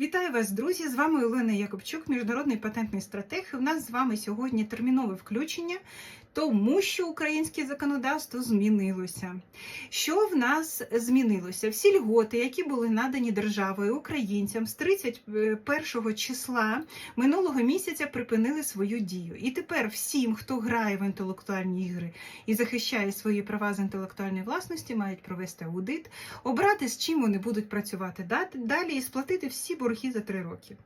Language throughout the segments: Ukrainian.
Вітаю вас, друзі! З вами Олена Якобчук, міжнародний патентний стратег. У нас з вами сьогодні термінове включення, тому що українське законодавство змінилося. Що в нас змінилося? Всі льготи, які були надані державою українцям з 31 числа минулого місяця, припинили свою дію. І тепер всім, хто грає в інтелектуальні ігри і захищає свої права з інтелектуальної власності, мають провести аудит, обрати з чим вони будуть працювати далі і сплатити всі борги за три роки.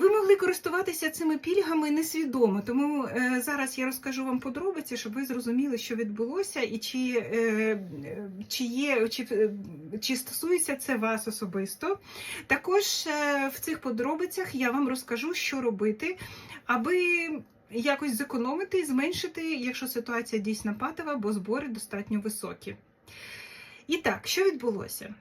Ви могли користуватися цими пільгами несвідомо, тому е, зараз я розкажу вам подробиці, щоб ви зрозуміли, що відбулося, і чи, е, чи є, чи, е, чи стосується це вас особисто. Також в цих подробицях я вам розкажу, що робити, аби якось зекономити і зменшити, якщо ситуація дійсно патова, бо збори достатньо високі. І так, що відбулося?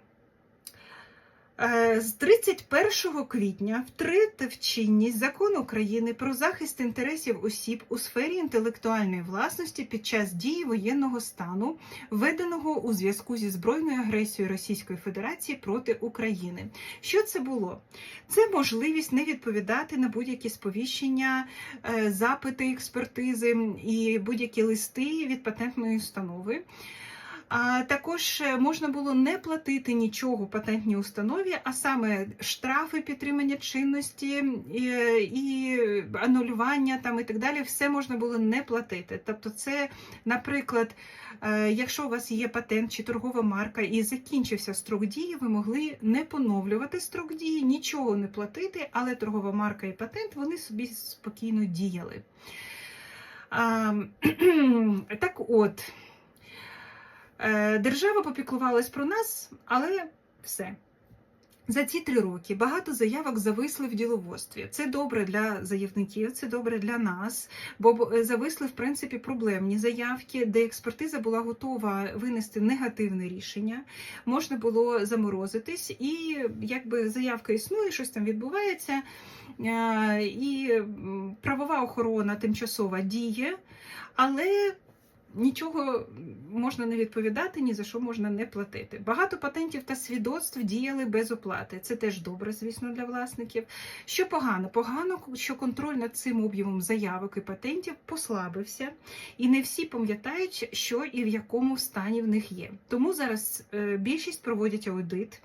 Е, З 31 квітня втратив чинність закон України про захист інтересів осіб у сфері інтелектуальної власності під час дії воєнного стану, введеного у зв'язку зі збройною агресією Російської Федерації проти України. Що це було? Це можливість не відповідати на будь-які сповіщення, е, запити експертизи і будь-які листи від патентної установи. А також е, можна було не платити нічого патентній установі, а саме штрафи підтримання чинності і, анулювання там і так далі, все можна було не платити. Тобто, це, наприклад, е, якщо у вас є патент чи торгова марка і закінчився строк дії, ви могли не поновлювати строк дії, нічого не платити, але торгова марка і патент вони собі спокійно діяли. Так от. Е, Держава попіклувалась про нас, але все. За ці три роки багато заявок зависли в діловодстві. Це добре для заявників, це добре для нас, бо зависли в принципі проблемні заявки, де експертиза була готова винести негативне рішення. Можна було заморозитись, і якби заявка існує, щось там відбувається, е, і правова охорона тимчасова діє, але нічого можна не відповідати, ні за що можна не платити. Багато патентів та свідоцтв діяли без оплати. Це теж добре, звісно, для власників. Що погано? Погано, що контроль над цим об'ємом заявок і патентів послабився, і не всі пам'ятають, що і в якому стані в них є. Тому зараз е, більшість проводять аудит.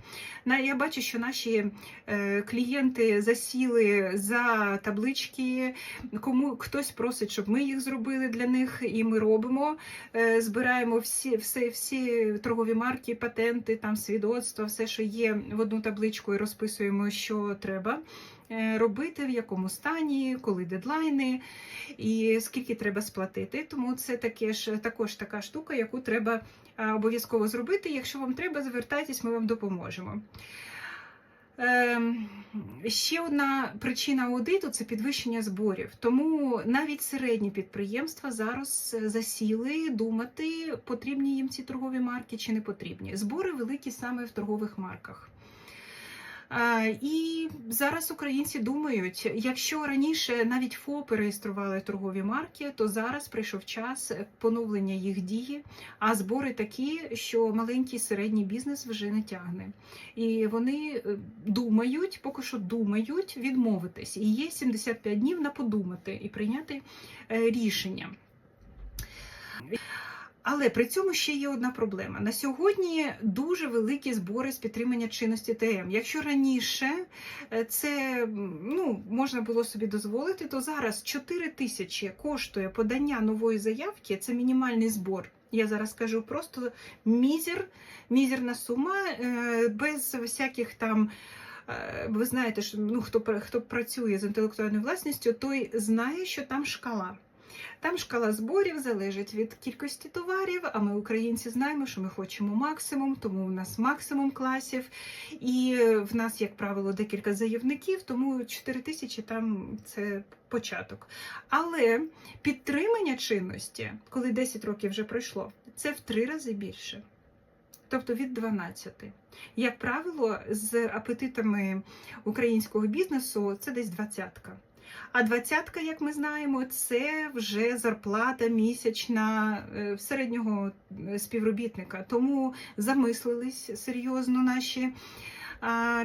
Я бачу, що наші е, клієнти засіли за таблички, кому хтось просить, щоб ми їх зробили для них, і ми робимо. Е, збираємо всі всі, всі торгові марки, патенти, там свідоцтва, все, що є в одну табличку, і розписуємо, що треба е, робити, в якому стані, коли дедлайни і скільки треба сплатити. Тому це таке ж також така штука, яку треба обов'язково зробити. Якщо вам треба, звертайтесь, ми вам допоможемо. Ем, ще одна причина аудиту це підвищення зборів. Тому навіть середні підприємства зараз засіли думати, потрібні їм ці торгові марки чи не потрібні. Збори великі саме в торгових марках. І зараз українці думають, якщо раніше навіть ФОПи реєстрували торгові марки, то зараз прийшов час поновлення їх дії, а збори такі, що маленький середній бізнес вже не тягне. І вони е, думають, поки що думають відмовитись. І є 75 днів на подумати і прийняти е, рішення. Але при цьому ще є одна проблема. На сьогодні дуже великі збори з підтримання чинності ТМ. Якщо раніше е, це ну, можна було собі дозволити, то зараз 4 тисячі коштує подання нової заявки, це мінімальний збор. Я зараз кажу просто мізер, мізерна сума, е, без всяких там. Е, ви знаєте, що ну, хто хто працює з інтелектуальною власністю, той знає, що там шкала. Там шкала зборів залежить від кількості товарів, а ми, українці, знаємо, що ми хочемо максимум, тому у нас максимум класів. І в нас, як правило, декілька заявників, тому 4 тисячі там це початок. Але підтримання чинності, коли 10 років вже пройшло, це в три рази більше. Тобто від 12. Як правило, з апетитами українського бізнесу це десь двадцятка. А двадцятка, як ми знаємо, це вже зарплата місячна е, середнього е, співробітника. Тому замислились серйозно наші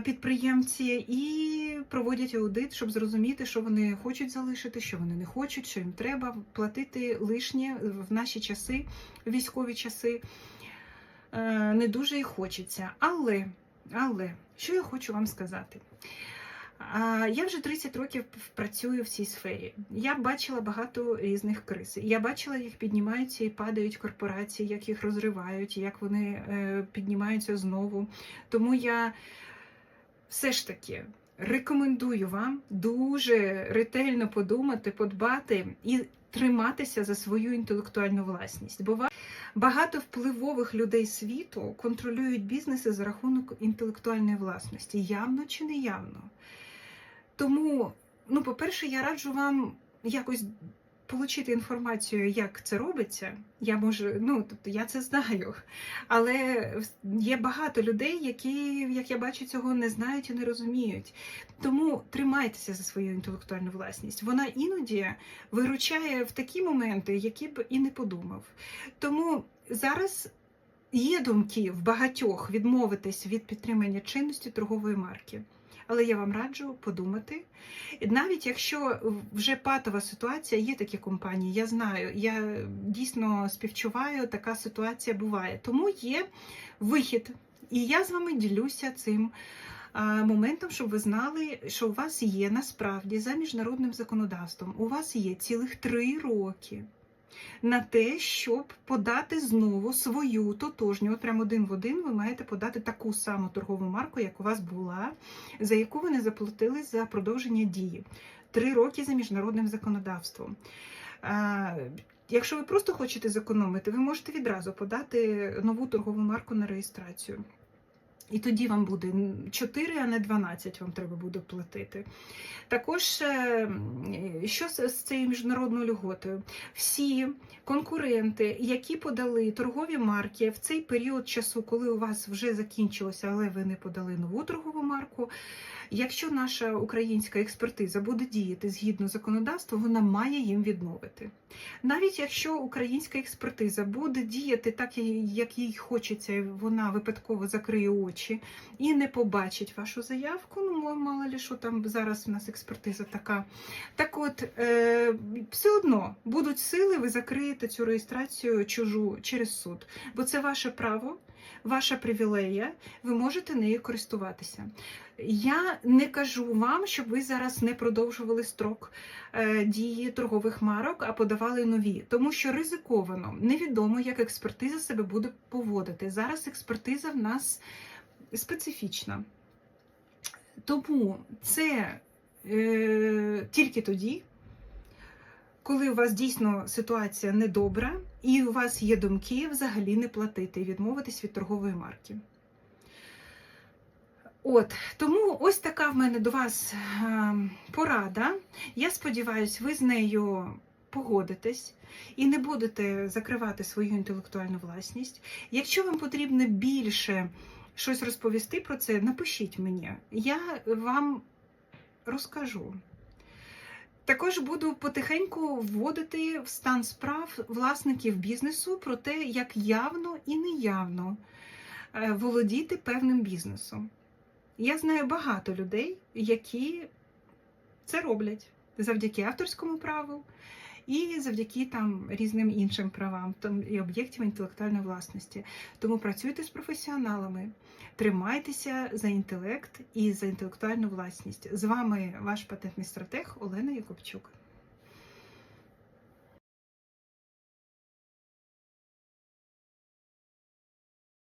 підприємці і проводять аудит, щоб зрозуміти, що вони хочуть залишити, що вони не хочуть, що їм треба платити лишнє в наші часи, військові часи. Е, Не дуже і хочеться. Але, але що я хочу вам сказати? Я вже 30 років працюю в цій сфері. Я бачила багато різних криз. Я бачила, як піднімаються і падають корпорації, як їх розривають, як вони е, піднімаються знову. Тому я все ж таки рекомендую вам дуже ретельно подумати, подбати і триматися за свою інтелектуальну власність. Бо багато впливових людей світу контролюють бізнеси за рахунок інтелектуальної власності, явно чи не явно. Тому, ну, по-перше, я раджу вам якось отримати інформацію, як це робиться. Я можу, ну тобто я це знаю. Але є багато людей, які, як я бачу, цього не знають і не розуміють. Тому тримайтеся за свою інтелектуальну власність. Вона іноді виручає в такі моменти, які б і не подумав. Тому зараз. Є думки в багатьох відмовитись від підтримання чинності торгової марки. Але я вам раджу подумати. Навіть якщо вже патова ситуація, є такі компанії, я знаю, я дійсно співчуваю, така ситуація буває. Тому є вихід. І я з вами ділюся цим моментом, щоб ви знали, що у вас є насправді за міжнародним законодавством, у вас є цілих три роки. На те, щоб подати знову свою тотожню, от прямо один в один, ви маєте подати таку саму торгову марку, як у вас була, за яку ви не заплатили за продовження дії. Три роки за міжнародним законодавством. Якщо ви просто хочете зекономити, ви можете відразу подати нову торгову марку на реєстрацію. І тоді вам буде 4, а не 12 вам треба буде платити. Також, е, що з цією міжнародною льготою? Всі конкуренти, які подали торгові марки в цей період часу, коли у вас вже закінчилося, але ви не подали нову торгову марку. Якщо наша українська експертиза буде діяти згідно законодавства, вона має їм відмовити. Навіть якщо українська експертиза буде діяти так, як їй хочеться, вона випадково закриє очі і не побачить вашу заявку, ну мало ли що там зараз у нас експертиза така. Так от, е, все одно будуть сили, ви закриєте цю реєстрацію чужу через суд, бо це ваше право. Ваша привілея, ви можете нею користуватися. Я не кажу вам, щоб ви зараз не продовжували строк е, дії торгових марок, а подавали нові, тому що ризиковано, невідомо, як експертиза себе буде поводити. Зараз експертиза в нас специфічна. Тому це е, тільки тоді, коли у вас дійсно ситуація недобра, і у вас є думки взагалі не платити і відмовитись від торгової марки. От, тому ось така в мене до вас е, порада. Я сподіваюся, ви з нею погодитесь і не будете закривати свою інтелектуальну власність. Якщо вам потрібно більше щось розповісти про це, напишіть мені, я вам розкажу. Також буду потихеньку вводити в стан справ власників бізнесу про те, як явно і неявно е, володіти певним бізнесом. Я знаю багато людей, які це роблять завдяки авторському праву і завдяки там різним іншим правам там і об'єктів інтелектуальної власності. Тому працюйте з професіоналами, тримайтеся за інтелект і за інтелектуальну власність. З вами ваш патентний стратег Олена Якубчук.